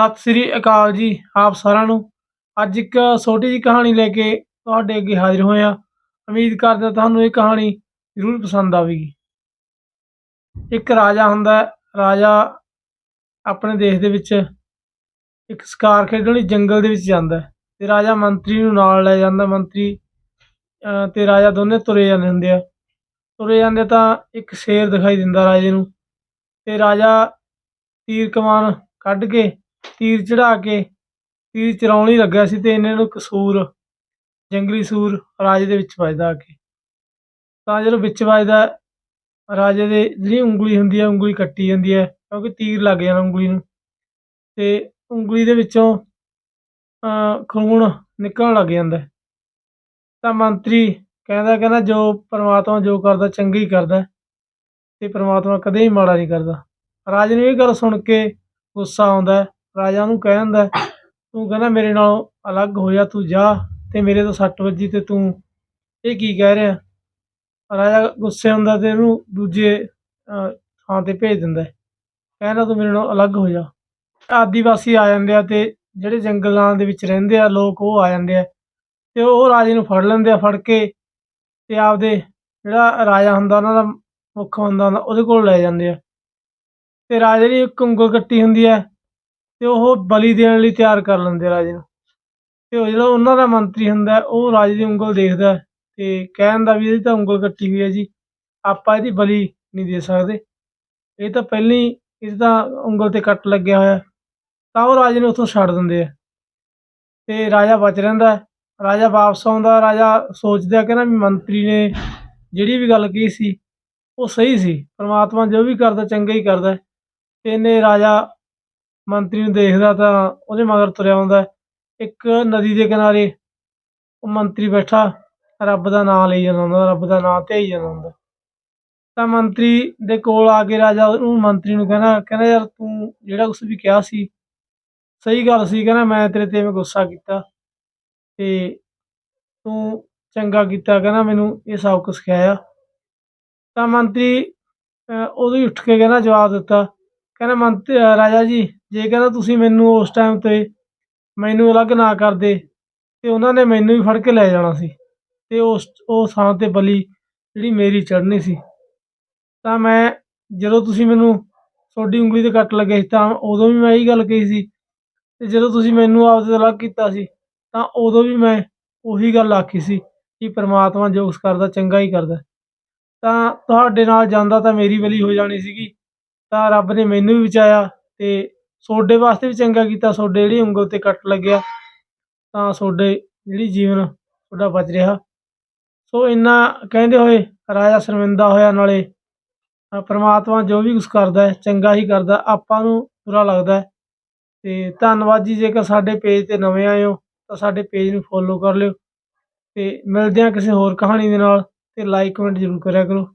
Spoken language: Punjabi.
ਸਤਿ ਸ੍ਰੀ ਅਕਾਲ ਜੀ ਆਪ ਸਾਰਿਆਂ ਨੂੰ। ਅੱਜ ਇੱਕ ਛੋਟੀ ਜਿਹੀ ਕਹਾਣੀ ਲੈ ਕੇ ਤੁਹਾਡੇ ਅੱਗੇ ਹਾਜ਼ਰ ਹੋਏ ਹਾਂ। ਉਮੀਦ ਕਰਦੇ ਤੁਹਾਨੂੰ ਇਹ ਕਹਾਣੀ ਜ਼ਰੂਰ ਪਸੰਦ ਆਵੇਗੀ। ਇੱਕ ਰਾਜਾ ਹੁੰਦਾ ਰਾਜਾ ਆਪਣੇ ਦੇਸ਼ ਦੇ ਵਿੱਚ ਇੱਕ ਸ਼ਿਕਾਰ ਖੇਡਣ ਲਈ ਜੰਗਲ ਦੇ ਵਿੱਚ ਜਾਂਦਾ ਤੇ ਰਾਜਾ ਮੰਤਰੀ ਨੂੰ ਨਾਲ ਲੈ ਜਾਂਦਾ। ਮੰਤਰੀ, ਅਹ, ਤੇ ਰਾਜਾ ਦੋਨੇ ਤੁਰੇ ਜਾਂਦੇ ਹੁੰਦੇ ਆ। ਤੁਰੇ ਜਾਂਦੇ ਤਾਂ ਇੱਕ ਸ਼ੇਰ ਦਿਖਾਈ ਦਿੰਦਾ ਰਾਜੇ ਨੂੰ ਤੇ ਰਾਜਾ ਤੀਰ ਕਮਾਨ ਕੱਢ ਕੇ ਤੀਰ ਚੜਾ ਕੇ ਤੀਰ ਚਰਾਉਣ ਹੀ ਲੱਗਿਆ ਸੀ ਤੇ ਇਹਨਾਂ ਨੂੰ ਕਸੂਰ ਜੰਗਲੀ ਸੂਰ ਰਾਜੇ ਦੇ ਵਿੱਚ ਵੱਜਦਾ ਆ ਕੇ। ਤਾਂ ਜਦੋਂ ਵਿੱਚ ਵੱਜਦਾ, ਰਾਜੇ ਦੇ ਜਿਹੜੀ ਉਂਗਲੀ ਹੁੰਦੀ ਹੈ ਉਂਗਲੀ ਕੱਟੀ ਜਾਂਦੀ ਹੈ ਕਿਉਂਕਿ ਤੀਰ ਲੱਗ ਜਾਣਾ ਉਂਗਲੀ ਨੂੰ। ਤੇ ਉਂਗਲੀ ਦੇ ਵਿੱਚੋਂ ਖੂਨ ਨਿਕਲਣ ਲੱਗ ਜਾਂਦਾ ਤਾਂ ਮੰਤਰੀ ਕਹਿੰਦਾ ਕਹਿੰਦਾ ਜੋ ਪਰਮਾਤਮਾ ਜੋ ਕਰਦਾ, ਚੰਗਾ ਹੀ ਕਰਦਾ ਹੈ। ਤੇ ਪ੍ਰਮਾਤਮਾ ਕਦੇ ਹੀ ਮਾੜਾ ਨਹੀਂ ਕਰਦਾ। ਰਾਜੇ ਨੂੰ ਇਹ ਗੱਲ ਸੁਣ ਕੇ ਗੁੱਸਾ ਆਉਂਦਾ ਰਾਜਾ ਉਹਨੂੰ ਕਹਿ ਦਿੰਦਾ ਤੂੰ ਕਹਿੰਦਾ ਮੇਰੇ ਨਾਲੋਂ ਅਲੱਗ ਹੋ ਜਾ ਤੂੰ ਜਾ ਤੇ ਮੇਰੇ ਤੋਂ ਸੱਟ ਵੱਜੀ ਤੇ ਤੂੰ ਇਹ ਕੀ ਕਹਿ ਰਿਹਾ? ਰਾਜਾ ਗੁੱਸੇ ਹੁੰਦਾ ਤੇ ਇਹਨੂੰ ਦੂਜੇ ਥਾਂ ਤੇ ਭੇਜ ਦਿੰਦਾ ਹੈ। ਕਹਿੰਦਾ, ਤੂੰ ਮੇਰੇ ਨਾਲੋਂ ਅਲੱਗ ਹੋ ਜਾ ਆਦੀਵਾਸੀ ਆ ਜਾਂਦੇ ਆ ਤੇ ਜਿਹੜੇ ਜੰਗਲਾਂ ਦੇ ਵਿੱਚ ਰਹਿੰਦੇ ਆ, ਲੋਕ ਉਹ ਆ ਜਾਂਦੇ ਆ ਤੇ ਉਹ ਰਾਜੇ ਨੂੰ ਫੜ ਲੈਂਦੇ ਆ, ਫੜ ਕੇ ਤੇ ਆਪਦੇ ਜਿਹੜਾ ਰਾਜਾ ਹੁੰਦਾ, ਉਹਨਾਂ ਦਾ ਮੁੱਖ ਹੁੰਦਾ ਹੁੰਦਾ, ਉਹਦੇ ਕੋਲ ਲੈ ਜਾਂਦੇ ਆ। ਤੇ ਰਾਜੇ ਦੀ ਇੱਕ ਉਂਗਲ ਕੱਟੀ ਹੁੰਦੀ ਹੈ ਤੇ ਉਹ ਬਲੀ ਦੇਣ ਲਈ ਤਿਆਰ ਕਰ ਲੈਂਦੇ ਰਾਜੇ ਨੂੰ। ਤੇ ਉਹ ਜਿਹੜਾ ਉਹਨਾਂ ਦਾ ਮੰਤਰੀ ਹੁੰਦਾ ਉਹ ਰਾਜੇ ਦੀ ਉਂਗਲ ਦੇਖਦਾ ਹੈ ਤੇ ਕਹਿੰਦਾ ਵੀ ਇਹਦੀ ਤਾਂ ਉਂਗਲ ਕੱਟੀ ਹੋਈ ਹੈ ਜੀ, ਆਪਾਂ ਇਹਦੀ ਬਲੀ ਨਹੀਂ ਦੇ ਸਕਦੇ। ਇਹ ਤਾਂ ਪਹਿਲਾਂ ਹੀ ਇਸ ਉਂਗਲ ਤੇ ਕੱਟ ਲੱਗਿਆ ਹੋਇਆ ਤਾਂ ਉਹ ਰਾਜੇ ਨੂੰ ਉੱਥੋਂ ਛੱਡ ਦਿੰਦੇ ਆ। ਤੇ ਰਾਜਾ ਬਚ ਰਹਿੰਦਾ ਰਾਜਾ ਵਾਪਸ ਆਉਂਦਾ, ਰਾਜਾ ਸੋਚਦਾ ਕਹਿੰਦਾ ਵੀ ਮੰਤਰੀ ਨੇ ਜਿਹੜੀ ਵੀ ਗੱਲ ਕਹੀ ਸੀ, ਉਹ ਸਹੀ ਸੀ। ਪ੍ਰਮਾਤਮਾ ਜੋ ਵੀ ਕਰਦਾ, ਚੰਗਾ ਹੀ ਕਰਦਾ ਹੈ। ਤੇ ਇਹਨੇ ਰਾਜਾ ਮੰਤਰੀ ਨੂੰ ਦੇਖਦਾ ਤਾਂ ਉਹਦੇ ਮਗਰ ਤੁਰਿਆ ਆਉਂਦਾ ਇੱਕ ਨਦੀ ਦੇ ਕਿਨਾਰੇ ਉਹ ਮੰਤਰੀ ਬੈਠਾ ਰੱਬ ਦਾ ਨਾਮ ਲਈ ਜਾਂਦਾ ਹੁੰਦਾ ਰੱਬ ਦਾ ਨਾਮ ਧਿਆਈ ਜਾਂਦਾ ਹੁੰਦਾ। ਤਾਂ ਮੰਤਰੀ ਦੇ ਕੋਲ ਆ ਕੇ ਰਾਜਾ ਉਹਨੂੰ ਮੰਤਰੀ ਨੂੰ ਕਹਿੰਦਾ ਕਹਿੰਦਾ ਯਾਰ ਤੂੰ ਜਿਹੜਾ ਕੁਛ ਵੀ ਕਿਹਾ ਸੀ ਸਹੀ ਗੱਲ ਸੀ ਕਹਿੰਦਾ ਮੈਂ ਤੇਰੇ ਤੇ ਮੈਂ ਗੁੱਸਾ ਕੀਤਾ ਤੇ ਤੂੰ ਚੰਗਾ ਕੀਤਾ ਕਹਿੰਦਾ ਮੈਨੂੰ ਇਹ ਸਭ ਕੁਛ ਸਿਖਾਇਆ ਤਾਂ ਮੰਤਰੀ ਅਹ, ਉਦੋਂ ਹੀ ਉੱਠ ਕੇ ਕਹਿੰਦਾ ਜਵਾਬ ਦਿੱਤਾ ਕਹਿੰਦਾ ਮੰਤ ਰਾਜਾ ਜੀ ਜੇ ਕਹਿੰਦਾ ਤੁਸੀਂ ਮੈਨੂੰ ਉਸ ਟਾਈਮ ਤੇ ਮੈਨੂੰ ਅਲੱਗ ਨਾ ਕਰਦੇ, ਤੇ ਉਹਨਾਂ ਨੇ ਮੈਨੂੰ ਵੀ ਫੜ ਕੇ ਲੈ ਜਾਣਾ ਸੀ, ਤੇ ਉਸ, ਉਹ ਥਾਂ ਤੇ ਬਲੀ ਜਿਹੜੀ ਮੇਰੀ ਚੜ੍ਹਨੀ ਸੀ। ਤਾਂ ਮੈਂ ਜਦੋਂ ਤੁਸੀਂ ਮੈਨੂੰ ਤੁਹਾਡੀ ਉਂਗਲੀ ਤੇ ਕੱਟ ਲੱਗੇ ਸੀ, ਤਾਂ ਉਦੋਂ ਵੀ ਮੈਂ ਇਹੀ ਗੱਲ ਕਹੀ ਸੀ, ਤੇ ਜਦੋਂ ਤੁਸੀਂ ਮੈਨੂੰ ਆਪਦੇ ਤੋਂ ਅਲੱਗ ਕੀਤਾ ਸੀ, ਤਾਂ ਉਦੋਂ ਵੀ ਮੈਂ ਉਹੀ ਗੱਲ ਆਖੀ ਸੀ ਕਿ ਪ੍ਰਮਾਤਮਾ ਜੋ ਕੁਛ ਕਰਦਾ, ਚੰਗਾ ਹੀ ਕਰਦਾ। ਤਾਂ ਤੁਹਾਡੇ ਨਾਲ ਜਾਂਦਾ ਤਾਂ ਮੇਰੀ ਬਲੀ ਹੋ ਜਾਣੀ ਸੀਗੀ, ਤਾਂ ਰੱਬ ਨੇ ਮੈਨੂੰ ਵੀ ਬਚਾਇਆ, ਤੇ ਤੁਹਾਡੇ ਵਾਸਤੇ ਵੀ ਚੰਗਾ ਕੀਤਾ ਤੁਹਾਡੇ ਜਿਹੜੀ ਉਂਗਲ ਤੇ ਕੱਟ ਲੱਗਿਆ, ਤਾਂ ਤੁਹਾਡੇ ਜਿਹੜੀ ਜੀਵਨ ਤੁਹਾਡਾ ਬਚ ਰਿਹਾ। ਸੋ ਇੰਨਾ ਕਹਿੰਦੇ ਹੋਏ, ਰਾਜਾ ਸ਼ਰਮਿੰਦਾ ਹੋਇਆ ਨਾਲੇ ਪਰਮਾਤਮਾ ਜੋ ਵੀ ਕੁਛ ਕਰਦਾ ਹੈ, ਚੰਗਾ ਹੀ ਕਰਦਾ, ਆਪਾਂ ਨੂੰ ਬੁਰਾ ਲੱਗਦਾ ਹੈ। ਤੇ ਧੰਨਵਾਦ ਜੀ, ਜੇਕਰ ਸਾਡੇ ਪੇਜ ਤੇ ਨਵੇਂ ਆਏ ਹੋ, ਤਾਂ ਸਾਡੇ ਪੇਜ ਨੂੰ ਫੋਲੋ ਕਰ ਲਿਓ। ਤੇ ਮਿਲਦੇ ਹਾਂ ਕਿਸੇ ਹੋਰ ਕਹਾਣੀ ਦੇ ਨਾਲ, ਤੇ ਲਾਈਕ ਕਮੈਂਟ ਜ਼ਰੂਰ ਕਰਿਆ ਕਰੋ।